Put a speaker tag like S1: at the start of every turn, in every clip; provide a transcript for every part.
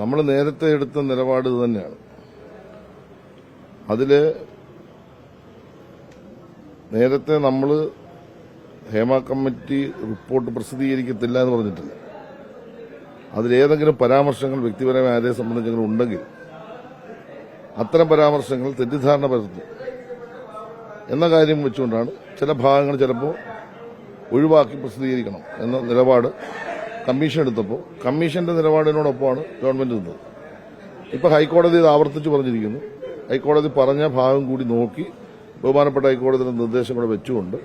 S1: നമ്മൾ നേരത്തെ എടുത്ത നിലപാട് തന്നെയാണ്. അതിൽ നേരത്തെ നമ്മൾ ഹേമ കമ്മിറ്റി റിപ്പോർട്ട് പ്രസിദ്ധീകരിക്കത്തില്ല എന്ന് പറഞ്ഞിട്ടില്ല. അതിലേതെങ്കിലും പരാമർശങ്ങൾ വ്യക്തിപരമായ ആരെ സംബന്ധിച്ചെങ്കിലും ഉണ്ടെങ്കിൽ അത്തരം പരാമർശങ്ങൾ തെറ്റിദ്ധാരണ പരത്തും എന്ന കാര്യം വെച്ചുകൊണ്ടാണ് ചില ഭാഗങ്ങൾ ചിലപ്പോൾ ഒഴിവാക്കി പ്രസിദ്ധീകരിക്കണം എന്ന നിലപാട് കമ്മീഷൻ എടുത്തപ്പോൾ കമ്മീഷന്റെ നിലപാടിനോടൊപ്പമാണ് ഗവൺമെന്റ് നിന്നത്. ഇപ്പൊ ഹൈക്കോടതി ഇത് ആവർത്തിച്ച് പറഞ്ഞിരിക്കുന്നു. ഹൈക്കോടതി പറഞ്ഞ ഭാഗം കൂടി നോക്കി ബഹുമാനപ്പെട്ട ഹൈക്കോടതിയുടെ നിർദ്ദേശം കൂടെ വെച്ചുകൊണ്ട്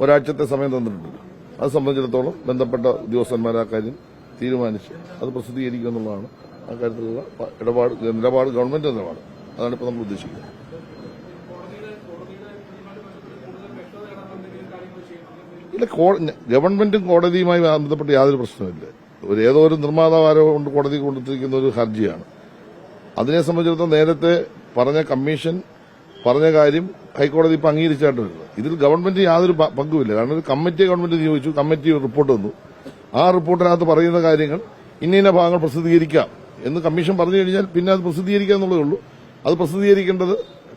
S1: ഒരാഴ്ചത്തെ സമയം തന്നിട്ടുണ്ട്. അത് സംബന്ധിച്ചിടത്തോളം ബന്ധപ്പെട്ട ഉദ്യോഗസ്ഥന്മാർ ആ കാര്യം തീരുമാനിച്ച്. അത് പ്രസിദ്ധീകരിക്കുക എന്നുള്ളതാണ് ആ കാര്യത്തിലുള്ള ഇടപാട് നിലപാട് ഗവൺമെന്റ് നിലപാട്. അതാണ് ഇപ്പോൾ നമ്മൾ ഉദ്ദേശിക്കുന്നത്. ഇല്ല ഗവൺമെന്റും കോടതിയുമായി ബന്ധപ്പെട്ട് യാതൊരു പ്രശ്നമില്ല ഒരു ഏതോ ഒരു നിർമ്മാതാവാരോ കൊണ്ട് കോടതി കൊടുത്തിരിക്കുന്ന ഒരു ഹർജിയാണ്. അതിനെ സംബന്ധിച്ചിടത്തോളം നേരത്തെ പറഞ്ഞ കമ്മീഷൻ പറഞ്ഞ കാര്യം ഹൈക്കോടതി ഇപ്പം അംഗീകരിച്ചായിട്ടുണ്ട് ഇതിൽ ഗവൺമെന്റ് യാതൊരു പങ്കുമില്ല. കാരണം ഒരു കമ്മിറ്റി ഗവൺമെന്റ് നിയോഗിച്ചു കമ്മിറ്റി റിപ്പോർട്ട് വന്നു ആ റിപ്പോർട്ടിനകത്ത് പറയുന്ന കാര്യങ്ങൾ ഇന്ന ഇന്ന ഭാഗങ്ങൾ പ്രസിദ്ധീകരിക്കാം എന്ന് കമ്മീഷൻ പറഞ്ഞു കഴിഞ്ഞാൽ പിന്നെ അത് പ്രസിദ്ധീകരിക്കുക എന്നുള്ളതേ ഉള്ളൂ. അത് പ്രസിദ്ധീകരിക്കേണ്ടത്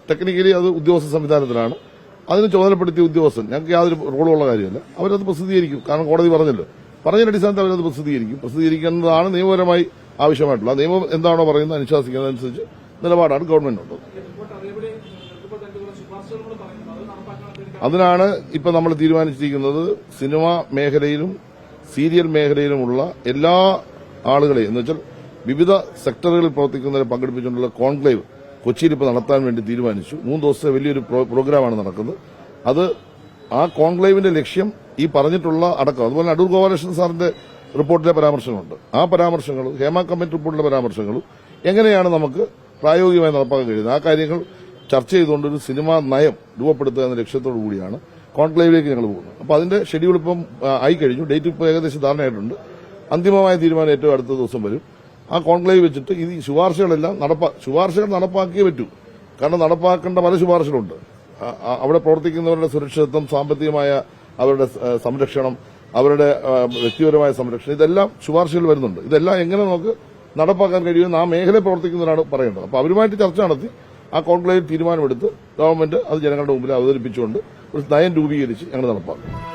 S1: ടെക്നിക്കലി അത് ഉദ്യോഗസ്ഥ സംവിധാനത്തിലാണ്. അതിന് ചുമതലപ്പെടുത്തിയ ഉദ്യോഗസ്ഥൻ. ഞങ്ങൾക്ക് യാതൊരു റോളുള്ള കാര്യമല്ല. അവരത് പ്രസിദ്ധീകരിക്കും. കാരണം കോടതി പറഞ്ഞല്ലോ. പറഞ്ഞതിന്റെ അടിസ്ഥാനത്തിൽ അവരത് പ്രസിദ്ധീകരിക്കും. പ്രസിദ്ധീകരിക്കേണ്ടതാണ് നിയമപരമായി ആവശ്യമായിട്ടുള്ള. നിയമം എന്താണോ പറയുന്നത് അനുശാസിക്കുന്നതനുസരിച്ച് നിലപാടാണ് ഗവൺമെന്റിനുള്ളത് അതിനാണ് ഇപ്പൊ നമ്മൾ തീരുമാനിച്ചിരിക്കുന്നത് സിനിമ മേഖലയിലും സീരിയൽ മേഖലയിലുമുള്ള എല്ലാ ആളുകളെയും എന്നുവെച്ചാൽ വിവിധ സെക്ടറുകളിൽ പ്രവർത്തിക്കുന്നവരെ പങ്കെടുപ്പിച്ചുകൊണ്ടുള്ള കോൺക്ലേവ് കൊച്ചിയിൽ ഇപ്പോൾ നടത്താൻ വേണ്ടി തീരുമാനിച്ചു. മൂന്ന് ദിവസത്തെ വലിയൊരു പ്രോഗ്രാമാണ് നടക്കുന്നത്. അത് ആ കോൺക്ലേവിന്റെ ലക്ഷ്യം ഈ പറഞ്ഞിട്ടുള്ള അടക്കം. അതുപോലെ അടൂർ ഗോപാലകൃഷ്ണൻ സാറിന്റെ റിപ്പോർട്ടിലെ പരാമർശങ്ങളുണ്ട്. ആ പരാമർശങ്ങളും ഹേമ കമ്മിറ്റി റിപ്പോർട്ടിലെ പരാമർശങ്ങളും എങ്ങനെയാണ് നമുക്ക് പ്രായോഗികമായി നടപ്പാക്കാൻ കഴിയുന്നത്? ആ കാര്യങ്ങൾ ചർച്ച ചെയ്തുകൊണ്ട് ഒരു സിനിമാ നയം രൂപപ്പെടുത്തുക എന്ന ലക്ഷ്യത്തോടു കൂടിയാണ് കോൺക്ലേവിലേക്ക് ഞങ്ങൾ പോകുന്നത്. അപ്പോൾ അതിന്റെ ഷെഡ്യൂൾ ഇപ്പം ആയി കഴിഞ്ഞു. ഡേറ്റ് ഇപ്പോൾ ഏകദേശം ധാരണയായിട്ടുണ്ട്. അന്തിമമായ തീരുമാനം ഏറ്റവും അടുത്ത ദിവസം വരും. ആ കോൺക്ലേവ് വെച്ചിട്ട് ഈ ശുപാർശകളെല്ലാം നടപ്പാ ശുപാർശകൾ നടപ്പാക്കിയേ പറ്റൂ. കാരണം നടപ്പാക്കേണ്ട പല ശുപാർശകളുണ്ട്. അവിടെ പ്രവർത്തിക്കുന്നവരുടെ സുരക്ഷിതത്വം സാമ്പത്തികമായ അവരുടെ സംരക്ഷണം അവരുടെ വ്യക്തിപരമായ സംരക്ഷണം ഇതെല്ലാം ശുപാർശകൾ വരുന്നുണ്ട്. ഇതെല്ലാം എങ്ങനെ നമുക്ക് നടപ്പാക്കാൻ കഴിയുമെന്ന് ആ മേഖലയിൽ പ്രവർത്തിക്കുന്നവരാണ് പറയേണ്ടത്. അപ്പോൾ അവരുമായിട്ട് ചർച്ച നടത്തി ആ കോൺക്ലേവിൽ തീരുമാനമെടുത്ത് ഗവൺമെന്റ് അത് ജനങ്ങളുടെ മുമ്പിൽ അവതരിപ്പിച്ചുകൊണ്ട് ഒരു നയം രൂപീകരിച്ച് ഞങ്ങൾ നടപ്പാക്കും.